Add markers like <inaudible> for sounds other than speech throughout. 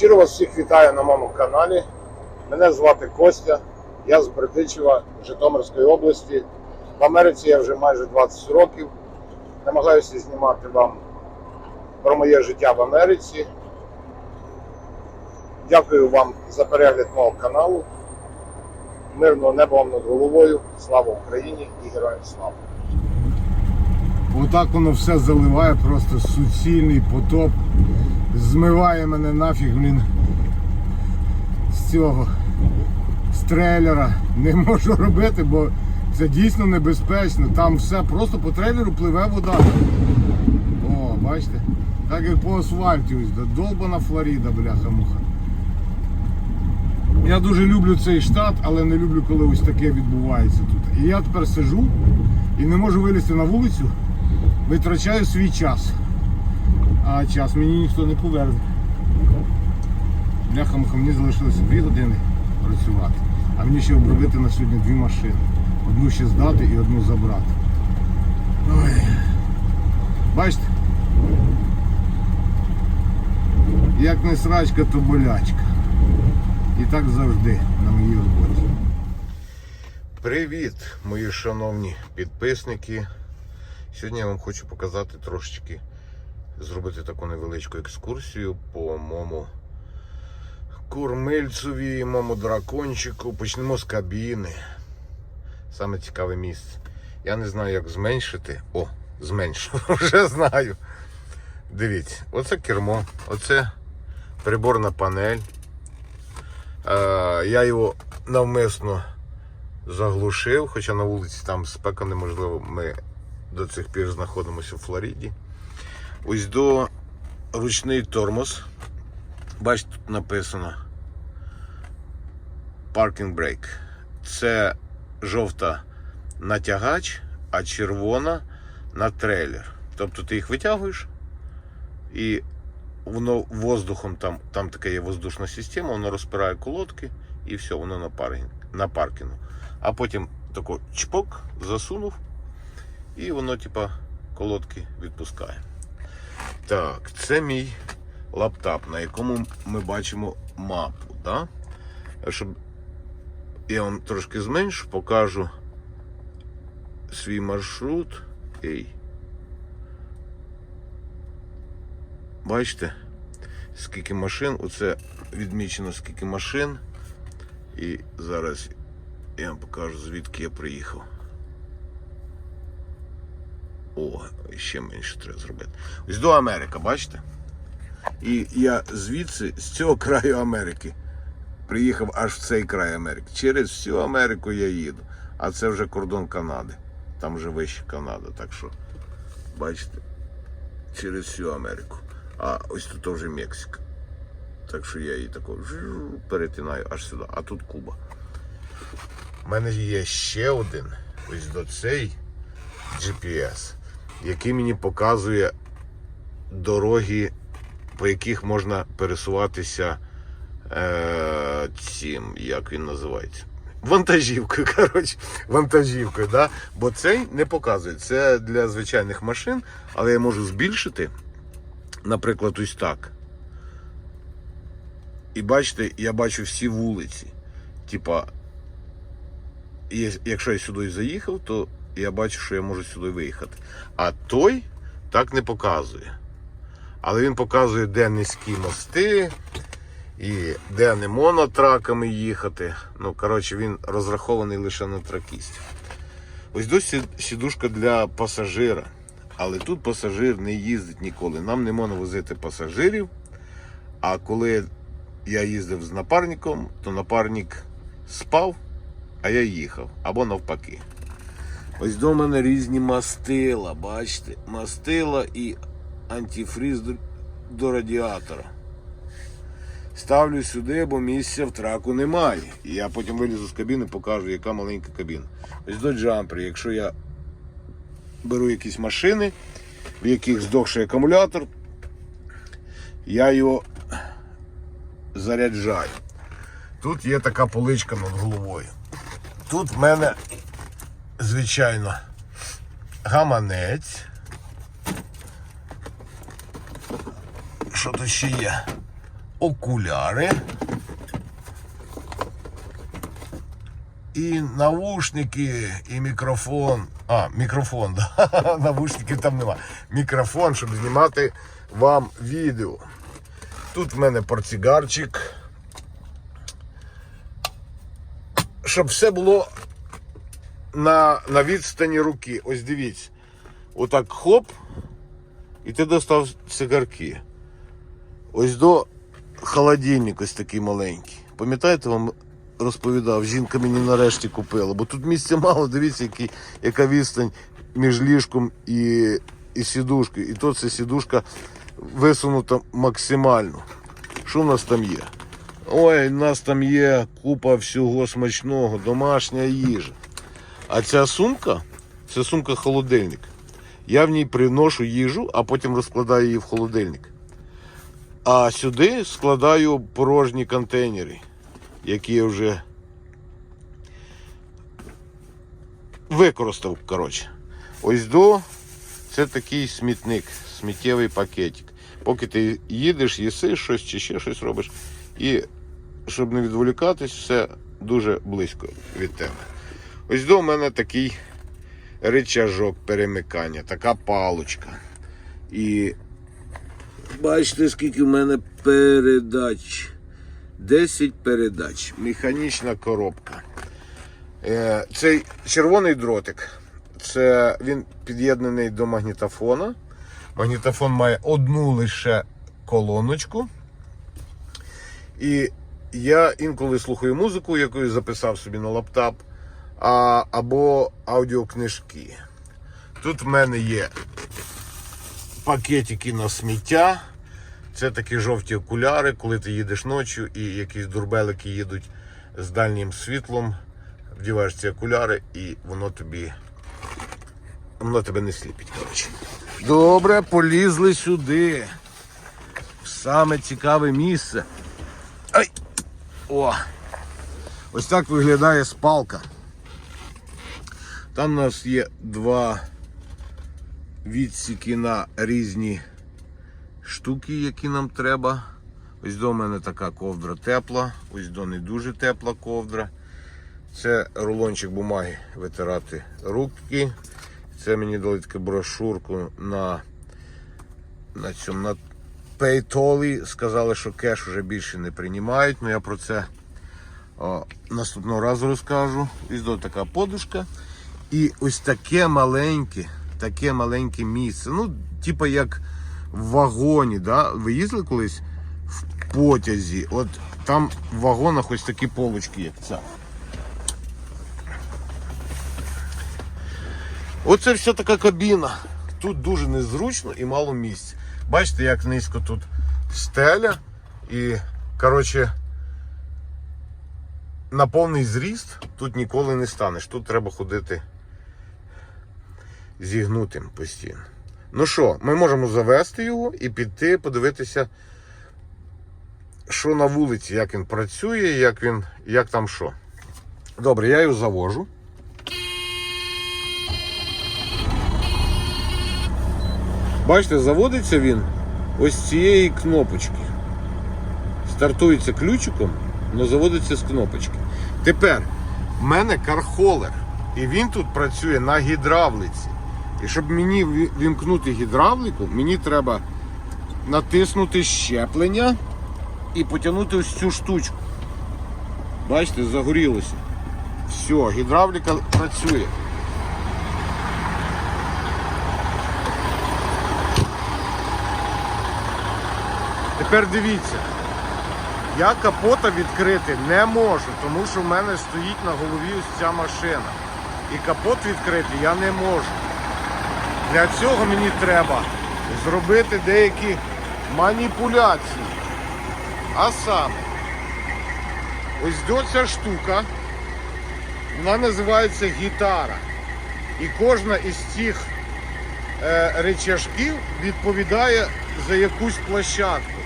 Щиро вас всіх вітаю на моєму каналі. Мене звати Костя, я з Бердичева, Житомирської області. В Америці я вже майже 20 років. Намагаюся знімати вам про моє життя в Америці. Дякую вам за перегляд мого каналу. Мирного неба вам над головою. Слава Україні і героям слава! Отак воно все заливає, просто суцільний потоп. Змиває мене нафіг, блін. З цього з трейлера. Не можу робити, бо це дійсно небезпечно. Там все просто по трейлеру пливе вода. О, бачите? Так як по асфальті ось, долбана Флоріда, бляха-муха. Я дуже люблю цей штат, але не люблю, коли ось таке відбувається тут. І я тепер сижу і не можу вилізти на вулицю, витрачаю свій час. А час мені ніхто не поверне. Бляха-муха, мені залишилося 2 години працювати. А мені ще обробити на сьогодні дві машини. Одну ще здати і одну забрати. Ой. Бачите? Як не срачка, то болячка. І так завжди на моїй роботі. Привіт, мої шановні підписники. Сьогодні я вам хочу показати трошечки, зробити таку невеличку екскурсію по моєму курмильцеві, моєму дракончику. Почнемо з кабіни. Саме цікаве місце. Я не знаю, як зменшити. О, зменшив, <laughs> вже знаю. Дивіться, оце кермо, оце приборна панель. Е, я його навмисно заглушив, хоча на вулиці там спека неможливо, ми до цих пір знаходимося в Флориді. Ось до ручний тормоз. Бачите, тут написано Parking Brake. Це жовта на тягач, а червона на трейлер. Тобто ти їх витягуєш і воно воздухом там, там така є воздушна система, воно розпирає колодки і все, воно на паркінг, на паркінгу. А потім тако чпок засунув, і воно, типа, колодки відпускає. Так, це мій лаптап, на якому ми бачимо мапу. Да? Щоб я вам трошки зменшу, покажу свій маршрут. Ей. Бачите, скільки машин, оце відмічено скільки машин. І зараз я вам покажу, звідки я приїхав. О, ще менше треба зробити. Ось до Америка, бачите? І я звідси, з цього краю Америки, приїхав аж в цей край Америки. Через всю Америку я їду. А це вже кордон Канади. Там вже вище Канада. Так що, бачите, через всю Америку. А ось тут вже Мексика. Так що я її тако перетинаю аж сюди. А тут Куба. У мене є ще один, ось до цей GPS, який мені показує дороги, по яких можна пересуватися е, цим, як він називається. Вантажівкою, <laughs> коротше, вантажівкою, да? бо цей не показує. Це для звичайних машин, але я можу збільшити, наприклад, ось так. І бачите, я бачу всі вулиці. Типа, якщо я сюди заїхав, то я бачу, що я можу сюди виїхати. А той так не показує. Але він показує, де низькі мости і де не монотраками їхати. Ну, коротше, він розрахований лише на тракістів. Ось досі сідушка для пасажира. Але тут пасажир не їздить ніколи. Нам не можна возити пасажирів. А коли я їздив з напарником, то напарник спав, а я їхав. Або навпаки. Ось до мене різні мастила, бачите? Мастила і антифриз до, радіатора. Ставлю сюди, бо місця в траку немає. І я потім вилізу з кабіни, покажу, яка маленька кабіна. Ось до джампери. Якщо я беру якісь машини, в яких здохший акумулятор, я його заряджаю. Тут є така поличка над головою. Тут в мене, звичайно, гаманець. Що тут ще є? окуляри. І навушники, і мікрофон. А, мікрофон, <laughs> да. Навушників там нема. Мікрофон, щоб знімати вам відео. Тут в мене портсигарчик. Щоб все було на, на відстані руки. Ось дивіться. Отак хлоп, і ти достав цигарки. Ось до холодильник ось такий маленький. Пам'ятаєте, вам розповідав, жінка мені нарешті купила, бо тут місця мало, дивіться, який, яка відстань між ліжком і, і сідушкою. І то це сідушка висунута максимально. Що в нас там є? Ой, у нас там є купа всього смачного, домашня їжа. А ця сумка це сумка холодильник. Я в ній приношу їжу, а потім розкладаю її в холодильник. А сюди складаю порожні контейнери, які я вже використав. Коротше. Ось до це такий смітник, сміттєвий пакетик. Поки ти їдеш, їси щось чи ще щось робиш. І щоб не відволікатись, все дуже близько від тебе. Ось до мене такий рычажок перемикання, така палочка. І бачите, скільки в мене передач. 10 передач. Механічна коробка. Е, Цей червоний дротик. Це він під'єднаний до магнітофона. Магнітофон має одну лише колоночку. І я інколи слухаю музику, яку я записав собі на лаптап, а, або аудіокнижки. Тут в мене є пакетики на сміття. Це такі жовті окуляри, коли ти їдеш ночі і якісь дурбелики їдуть з дальнім світлом, вдіваєш ці окуляри і воно тобі. Воно тебе не сліпить, коротше. Добре, полізли сюди. В саме цікаве місце. Ай! О! Ось так виглядає спалка. Там у нас є два відсіки на різні штуки, які нам треба. Ось до мене така ковдра тепла, ось до не дуже тепла ковдра. Це рулончик бумаги витирати руки. Це мені дали таку брошурку на, на цьому на Paytoli. Сказали, що кеш вже більше не приймають, але я про це о, наступного разу розкажу. Ось до така подушка. І ось таке маленьке, таке маленьке місце. Ну, типа як в вагоні. Да? Ви їздили колись в потязі? От там в вагонах ось такі полочки, як ця. Оце вся така кабіна. Тут дуже незручно і мало місця. Бачите, як низько тут стеля. І, коротше, на повний зріст тут ніколи не станеш. Тут треба ходити зігнутим постійно. Ну що, ми можемо завести його і піти подивитися, що на вулиці, як він працює, як він, як там що. Добре, я його завожу. Бачите, заводиться він ось цієї кнопочки. Стартується ключиком, але заводиться з кнопочки. Тепер в мене кархолер. І він тут працює на гідравлиці. І щоб мені вімкнути гідравлику, мені треба натиснути щеплення і потягнути ось цю штучку. Бачите, загорілося. Все, гідравліка працює. Тепер дивіться, я капота відкрити не можу, тому що в мене стоїть на голові ось ця машина. І капот відкрити я не можу. Для цього мені треба зробити деякі маніпуляції. А саме, ось до ця штука, вона називається гітара. І кожна із цих е, речашків відповідає за якусь площадку.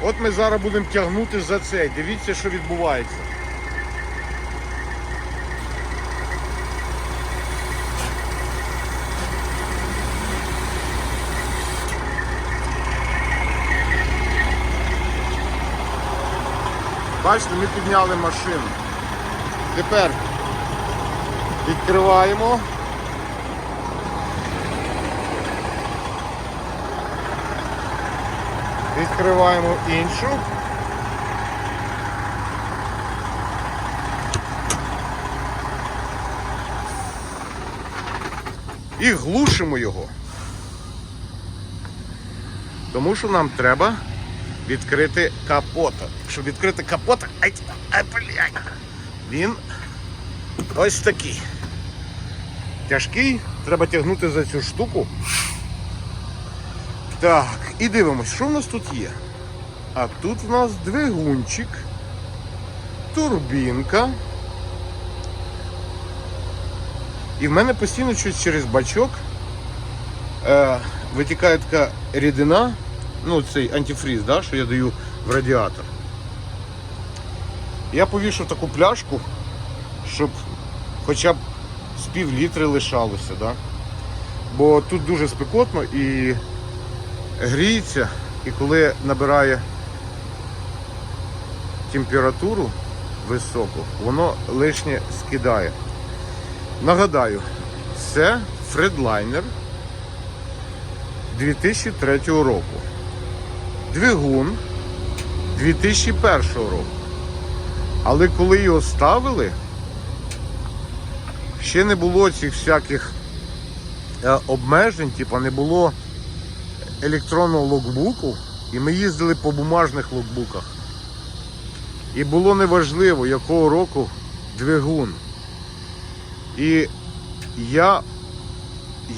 От ми зараз будемо тягнути за цей. Дивіться, що відбувається. Бачите, ми підняли машину. Тепер відкриваємо. Відкриваємо іншу. І глушимо його. Тому що нам треба відкрити капота. Щоб відкрити капота, ай, ай, блядь, він ось такий. Тяжкий, треба тягнути за цю штуку. Так, і дивимось, що в нас тут є. А тут в нас двигунчик, турбінка. І в мене постійно щось через бачок е, витікає така рідина, ну цей антифріз, да, що я даю в радіатор. Я повішав таку пляшку, щоб хоча б з пів літри лишалося. Да? Бо тут дуже спекотно і гріється, і коли набирає температуру високу, воно лишнє скидає. Нагадаю, це Фредлайнер 2003 року. Двигун 2001 року. Але коли його ставили, ще не було цих всяких е, обмежень, типа не було електронного логбуку, і ми їздили по бумажних логбуках. І було неважливо, якого року двигун. І я,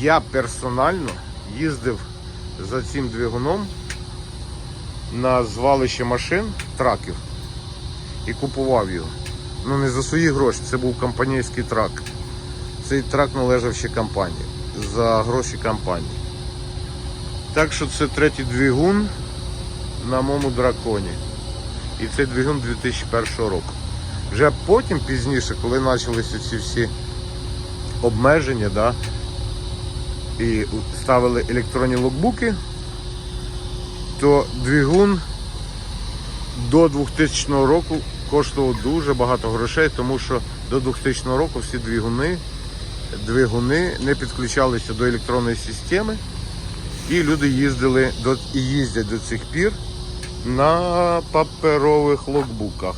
я персонально їздив за цим двигуном на звалище машин, траків і купував його. Ну не за свої гроші, це був компанійський трак. Цей трак належав ще компанії за гроші компанії. Так що це третій двигун на моєму драконі. І це двигун 2001 року. Вже потім, пізніше, коли почалися ці всі обмеження, да, і ставили електронні логбуки, то двигун до 2000 року коштував дуже багато грошей, тому що до 2000 року всі двигуни, двигуни не підключалися до електронної системи, і люди їздили до, і їздять до цих пір на паперових логбуках.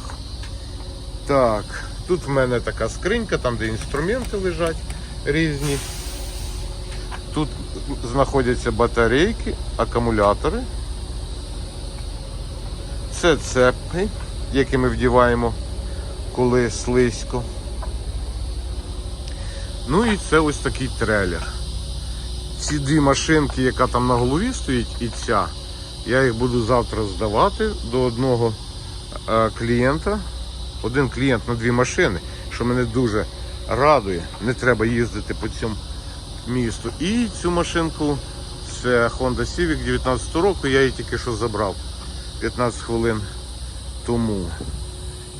Так, тут в мене така скринька, там де інструменти лежать різні. Тут знаходяться батарейки, акумулятори. Це цепки, які ми вдіваємо, коли слизько. Ну і це ось такий трейлер. Ці дві машинки, яка там на голові стоїть, і ця, я їх буду завтра здавати до одного е, клієнта. Один клієнт на дві машини, що мене дуже радує. Не треба їздити по цьому місту. І цю машинку це Honda Civic 19 року, я її тільки що забрав 15 хвилин тому.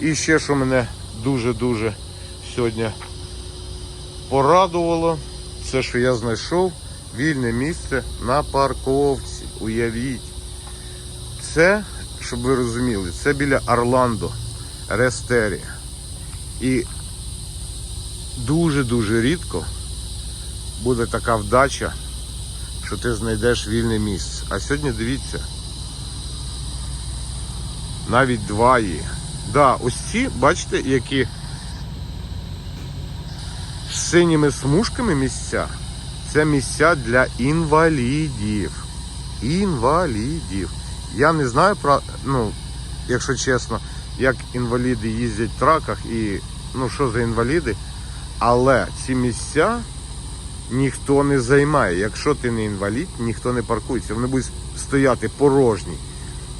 І ще що мене дуже-дуже сьогодні порадувало, це що я знайшов вільне місце на парковці. Уявіть. Це, щоб ви розуміли, це біля Орландо, Рестерія. І дуже-дуже рідко буде така вдача, що ти знайдеш вільне місце. А сьогодні дивіться, навіть два є. Да, ось ці, бачите, які з синіми смужками місця. Це місця для інвалідів. Інвалідів. Я не знаю про, ну, якщо чесно, як інваліди їздять в траках і ну що за інваліди. Але ці місця ніхто не займає. Якщо ти не інвалід, ніхто не паркується. Вони будуть стояти порожні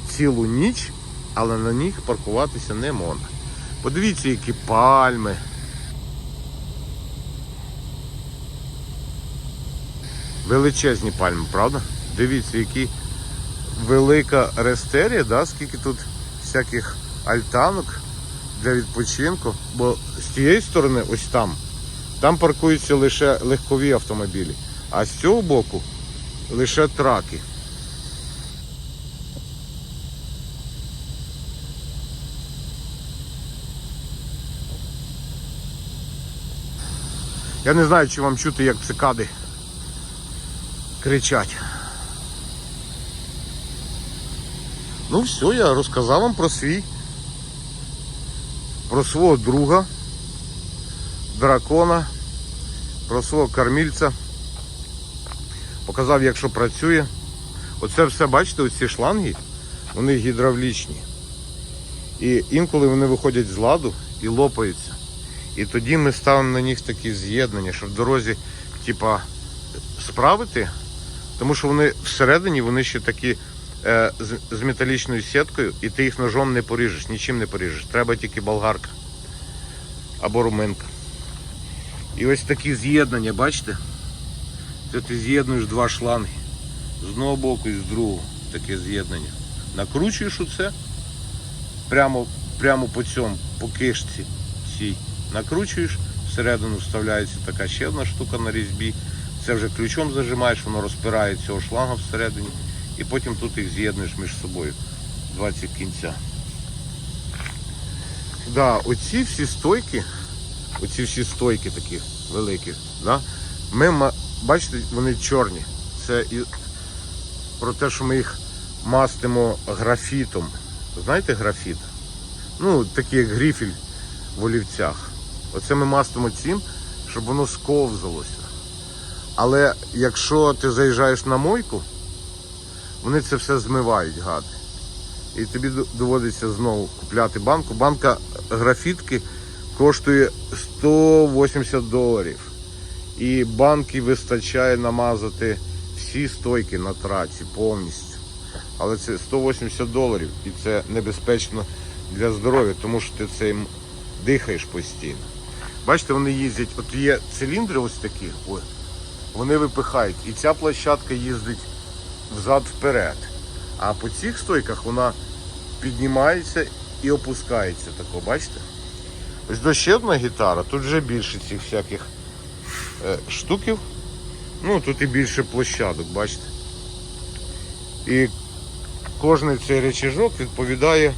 цілу ніч, але на них паркуватися не можна. Подивіться, які пальми. Величезні пальми, правда? Дивіться, які велика рестерія, да? скільки тут всяких альтанок для відпочинку. Бо з тієї сторони, ось там, там паркуються лише легкові автомобілі, а з цього боку лише траки. Я не знаю, чи вам чути, як цикади кричать. Ну все, я розказав вам про свій, про свого друга, дракона, про свого кормільця. Показав, як що працює. Оце все, бачите, оці шланги, вони гідравлічні. І інколи вони виходять з ладу і лопаються. І тоді ми ставимо на них такі з'єднання, щоб в дорозі, типа, справити, тому що вони всередині вони ще такі е, з, з металічною сіткою, і ти їх ножом не поріжеш, нічим не поріжеш. Треба тільки болгарка або руминка. І ось такі з'єднання, бачите? Це ти з'єднуєш два шланги. З одного боку і з другого. Таке з'єднання. Накручуєш оце прямо, прямо по цьому, по кишці цій. Накручуєш, всередину вставляється така ще одна штука на різьбі. Це вже ключом зажимаєш, воно розпирає цього шланга всередині. І потім тут їх з'єднуєш між собою. 20 кінця. Да, оці всі стойки, оці всі стойки такі великі, да, ми, бачите, вони чорні. Це і про те, що ми їх мастимо графітом. Знаєте графіт? Ну, такий як гріфель в олівцях. Оце ми мастимо цим, щоб воно сковзалося. Але якщо ти заїжджаєш на мойку, вони це все змивають, гади. І тобі доводиться знову купляти банку. Банка графітки коштує 180 доларів. І банки вистачає намазати всі стойки на траці повністю. Але це 180 доларів і це небезпечно для здоров'я, тому що ти цим дихаєш постійно. Бачите, вони їздять, от є циліндри ось такі, ой, вони випихають. І ця площадка їздить взад-вперед. А по цих стойках вона піднімається і опускається тако, бачите? Ось до ще одна гітара, тут вже більше цих всяких е, штуків. Ну, тут і більше площадок, бачите. І кожний цей речажок відповідає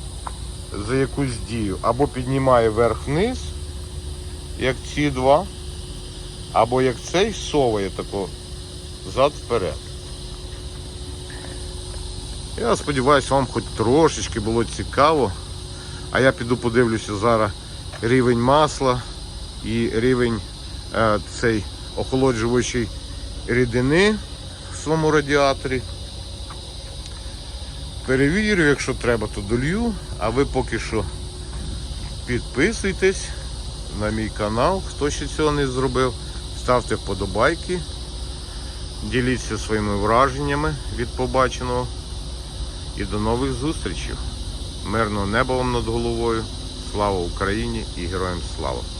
за якусь дію. Або піднімає вверх-вниз, як ці два, або як цей соває тако зад-вперед. Я сподіваюся, вам хоч трошечки було цікаво. А я піду подивлюся зараз рівень масла і рівень е, цей охолоджуючої рідини в своєму радіаторі. Перевірю, якщо треба, то долью. А ви поки що підписуйтесь на мій канал, хто ще цього не зробив. Ставте вподобайки, діліться своїми враженнями від побаченого. І до нових зустрічей. Мирного неба вам над головою. Слава Україні і героям слава!